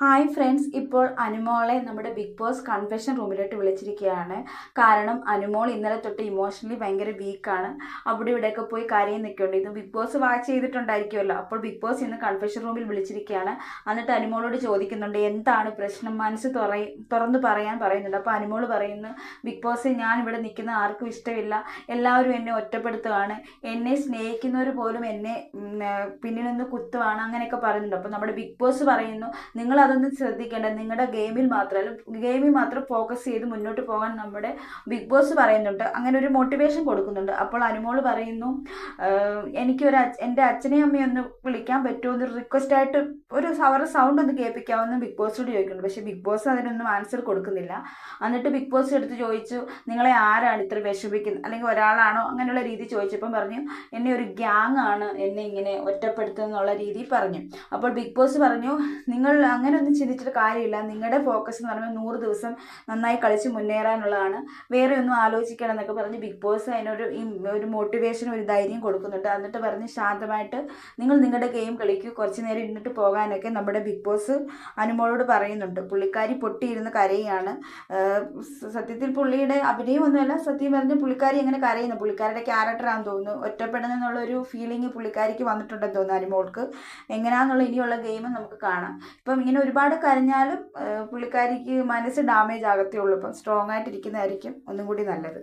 Hi friends ഇപ്പോൾ അനുമോളെ നമ്മുടെ ബിഗ് ബോസ് കൺഫെഷൻ റൂമിലോട്ട് വിളിച്ചിരിക്കുകയാണ്. കാരണം അനുമോൾ ഇന്നലെ തൊട്ട് ഇമോഷണലി ഭയങ്കര വീക്കാണ് അവിടെ ഇവിടെയൊക്കെ പോയി കരയും നിൽക്കുന്നുണ്ട്. ഇത് ബിഗ് ബോസ് വാച്ച് ചെയ്തിട്ടുണ്ടായിരിക്കുമല്ലോ. അപ്പോൾ ബിഗ് ബോസ് ഇന്ന് കൺഫെഷൻ റൂമിൽ വിളിച്ചിരിക്കുകയാണ്. എന്നിട്ട് അനുമോളോട് ചോദിക്കുന്നുണ്ട് എന്താണ് പ്രശ്നം? മനസ്സ് തുറ തുറന്ന് പറയാൻ പറയുന്നുണ്ട്. അപ്പോൾ അനുമോൾ പറയുന്നു ബിഗ് ബോസ് ഞാൻ ഇവിടെ നിൽക്കുന്ന ആർക്കും ഇഷ്ടമില്ല. എല്ലാവരും എന്നെ ഒറ്റപ്പെടുത്തുകയാണ് എന്നെ സ്നേഹിക്കുന്നവർ പോലും എന്നെ പിന്നിൽ നിന്ന് കുത്തുവാണ്. അങ്ങനെയൊക്കെ പറയുന്നുണ്ട്. അപ്പോൾ നമ്മുടെ ബിഗ് ബോസ് പറയുന്നു നിങ്ങൾ അതൊന്നും ശ്രദ്ധിക്കേണ്ട. നിങ്ങളുടെ ഗെയിമിൽ മാത്രമല്ല ഗെയിമിൽ മാത്രം ഫോക്കസ് ചെയ്ത് മുന്നോട്ട് പോകാൻ നമ്മുടെ ബിഗ് ബോസ് പറയുന്നുണ്ട്. അങ്ങനെ ഒരു മോട്ടിവേഷൻ കൊടുക്കുന്നുണ്ട്. അപ്പോൾ അനുമോൾ പറയുന്നു എനിക്കൊരു എന്റെ അച്ഛനെയും അമ്മയും ഒന്ന് വിളിക്കാൻ പറ്റുമോ എന്ന് റിക്വസ്റ്റ് ആയിട്ട് ഒരു അവരുടെ സൗണ്ട് ഒന്ന് കേൾപ്പിക്കാമെന്ന് ബിഗ് ബോസിനോട് ചോദിക്കുന്നുണ്ട്. പക്ഷേ ബിഗ് ബോസ് അതിനൊന്നും ആൻസർ കൊടുക്കുന്നില്ല. എന്നിട്ട് ബിഗ് ബോസ് എടുത്ത് ചോദിച്ചു നിങ്ങളെ ആരാണ് ഇത്ര വിഷമിക്കുന്നത്? അല്ലെങ്കിൽ ഒരാളാണോ? അങ്ങനെയുള്ള രീതി ചോദിച്ചപ്പം പറഞ്ഞു എന്നെ ഒരു ഗ്യാങ് ആണ്. എന്നെ ഇങ്ങനെ ഒറ്റപ്പെടുത്തുന്നുള്ള രീതി പറഞ്ഞു. അപ്പോൾ ബിഗ് ബോസ് പറഞ്ഞു നിങ്ങൾ അങ്ങനെ ഒന്നും ചിന്തിച്ചിട്ട് കാര്യമില്ല. നിങ്ങളുടെ ഫോക്കസ് എന്ന് പറയുമ്പോൾ നൂറ് ദിവസം നന്നായി കളിച്ച് മുന്നേറാനുള്ളതാണ്. വേറെ ഒന്നും ആലോചിക്കണം എന്നൊക്കെ പറഞ്ഞ് ബിഗ് ബോസ് അതിനൊരു ഒരു മോട്ടിവേഷൻ ഒരു ധൈര്യം കൊടുക്കുന്നുണ്ട്. എന്നിട്ട് പറഞ്ഞ് ശാന്തമായിട്ട് നിങ്ങൾ നിങ്ങളുടെ ഗെയിം കളിക്കൂ. കുറച്ച് നേരം ഇരുന്നിട്ട് പോകാനൊക്കെ നമ്മുടെ ബിഗ് ബോസ് അനുമോളോട് പറയുന്നുണ്ട്. പുള്ളിക്കാരി പൊട്ടിയിരുന്ന് കരയാണ്. സത്യത്തിൽ പുള്ളിയുടെ അഭിനയമൊന്നുമല്ല സത്യം പറഞ്ഞ് പുള്ളിക്കാരി എങ്ങനെ കരയുന്നു. പുള്ളിക്കാരുടെ ക്യാരക്ടറാണെന്ന് തോന്നുന്നു. ഒറ്റപ്പെടുന്നെന്നുള്ള ഒരു ഫീലിംഗ് പുള്ളിക്കാരിക്ക് വന്നിട്ടുണ്ടെന്ന് തോന്നുന്നു അനുമോൾക്ക്. എങ്ങനെയാണെന്നുള്ള ഇനിയുള്ള ഗെയിം നമുക്ക് കാണാം. ഇപ്പം ഇങ്ങനെ ഒരുപാട് കരഞ്ഞാലും പുള്ളിക്കാരിക്ക് മനസ്സ് ഡാമേജ് ആകത്തേ ഉള്ളൂ. അപ്പം സ്ട്രോങ് ആയിട്ടിരിക്കുന്നതായിരിക്കും ഒന്നും കൂടി നല്ലത്.